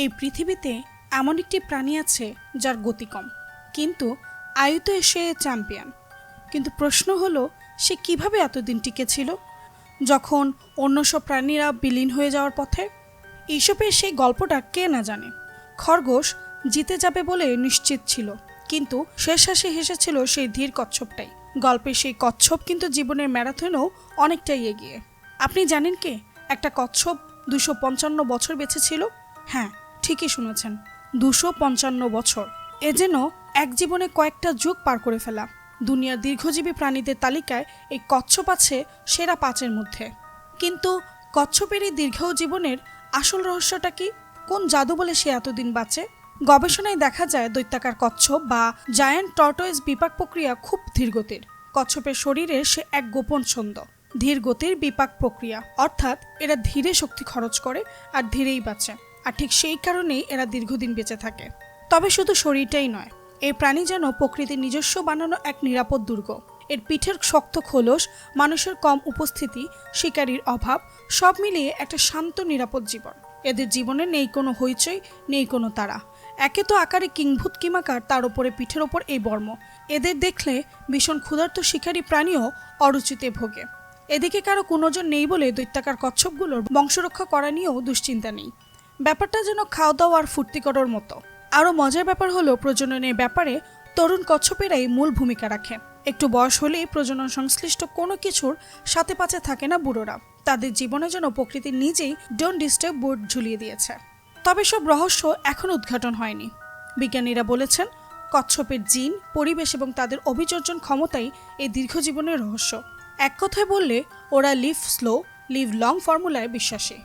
এই পৃথিবীতে এমন একটি প্রাণী আছে যার গতি কম। কিন্তু আয়ুতে সে চ্যাম্পিয়ন কিন্তু প্রশ্ন হলো, সে কীভাবে এতদিন টিকে ছিল? যখন অন্য সব প্রাণীরা বিলীন হয়ে যাওয়ার পথে? এইসবের সেই গল্পটা কে না জানে? খরগোশ জিতে যাবে বলে নিশ্চিত ছিল, কিন্তু শেষ হাসি হেসেছিল সেই ধীর কচ্ছপটাই। গল্পের সেই কচ্ছপ কিন্তু জীবনের ম্যারাথনেও অনেকটাই এগিয়ে। আপনি জানেন কে? একটা কচ্ছপ দুশো পঞ্চান্ন বছর বেঁচে ছিল? হ্যাঁ ঠিকই শুনেছেন, দুশো পঞ্চান্ন বছর। এ যেন এক জীবনে কয়েকটা যুগ পার করে ফেলা। দুনিয়ার দীর্ঘজীবী প্রাণীদের তালিকায় এই কচ্ছপ আছে সেরা পাঁচের মধ্যে। কিন্তু কচ্ছপের এই দীর্ঘ জীবনের আসল রহস্যটা কি? কোন জাদু বলে সে এতদিন বাঁচে? গবেষণায় দেখা যায় দৈত্যাকার কচ্ছপ বা জায়ান্ট টর্টয়েস বিপাক প্রক্রিয়া খুব ধীরগতির কচ্ছপের শরীরে সে এক গোপন ছন্দ, ধীর গতির বিপাক প্রক্রিয়া। অর্থাৎ এরা ধীরে শক্তি খরচ করে আর ধীরেই বাঁচে। আর ঠিক সেই কারণেই এরা দীর্ঘদিন বেঁচে থাকে। তবে শুধু শরীরটাই নয়, এই প্রাণী যেন প্রকৃতির নিজস্ব বানানো এক নিরাপদ দুর্গ। এর পিঠের শক্ত খোলস, মানুষের কম উপস্থিতি, শিকারীর অভাব, সব মিলিয়ে একটা শান্ত, নিরাপদ জীবন। এদের জীবনে নেই কোনো হইচই, নেই কোনো তারা একে তো আকারে কিংভূত কিমাকার তার উপরে পিঠের ওপর এই বর্ম। এদের দেখলে ভীষণ ক্ষুধার্ত শিকারী প্রাণীও অরুচিতে ভোগে। এদিকে কারও কোনোজন নেই বলে দৈত্যাকার কচ্ছপগুলোর বংশরক্ষা করা নিয়েও দুশ্চিন্তা নেই। ব্যাপারটা যেন খাওয়া দাওয়া আর ফুর্তি করার মতো। আরও মজার ব্যাপার হলো, প্রজননের ব্যাপারে তরুণ কচ্ছপেরাই মূল ভূমিকা রাখে। একটু বয়স হলেই প্রজনন সংশ্লিষ্ট কোনো কিছুর সাথে পাচে থাকে না বুড়োরা। তাদের জীবনে যেন প্রকৃতি নিজেই ডোন ডিস্টার্ব বোর্ড ঝুলিয়ে দিয়েছে। তবে সব রহস্য এখন উদ্ঘাটন হয়নি। বিজ্ঞানীরা বলেছেন, কচ্ছপের জিন, পরিবেশ এবং তাদের অভিযোজন ক্ষমতাই এই দীর্ঘজীবনের রহস্য। এক কথায় বললে, ওরা লিভ স্লো লিভ লং ফর্মুলায় বিশ্বাসী।